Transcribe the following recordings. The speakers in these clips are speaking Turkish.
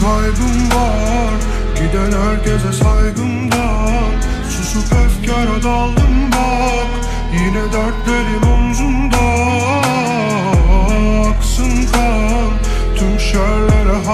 Kaybım var Giden herkese saygımdan Susup efkara daldım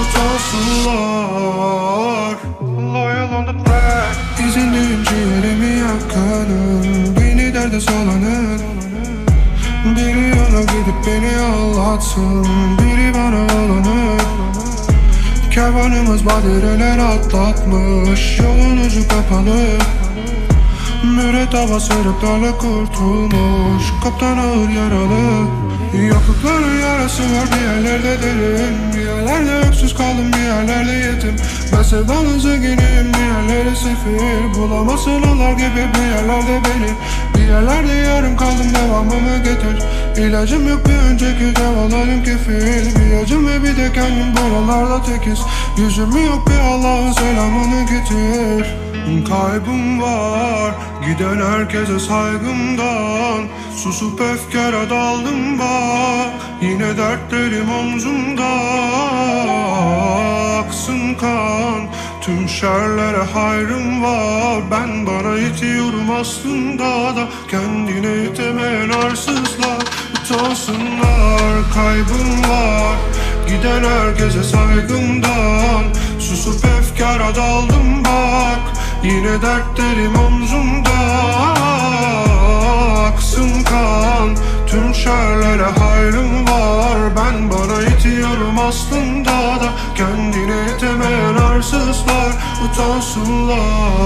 Utansınlar Loyal on the track İzindeyim ciğerimi yakanın Beni derde salanın biri yana gidip beni ağlatsın Biri bana olanı. Kervanımız badireler atlatmış Yolun ucu kapalı. Müretteba sırıklarla kurtulmuş Kaptan ağır yaralı Yoklukların yarası var bir yerlerde derin Bir yerlerde öksüz kaldım bir yerlerde yetim. Ben sevdanın zenginim bir yerlerde sefil. Bulamazsın onlar gibi bir yerlerde beni. Bir yerlerde yarım kaldım devamımı getir. İlacım yok bir önceki devalarım kefil. Bir acım ve bir de kendim buralarda tekiz. Yüzüm yok bir Allah'ın selamını getir Kaybım var Giden herkese saygımdan. Susup efkara daldım bak Yine dertlerim omzumda. Aksın kan Tüm şerlere hayrım var. Ben bana itiyorum aslında da Kendine yetemeyen arsızlar. Utansınlar Kaybım var. Giden herkese saygımdan. Susup efkara daldım bak Yine dertlerim omzumda Aksın kan. Tüm şerlere hayrım var Ben bana itiyorum aslında da. Kendine yetemeyen arsızlar Utansınlar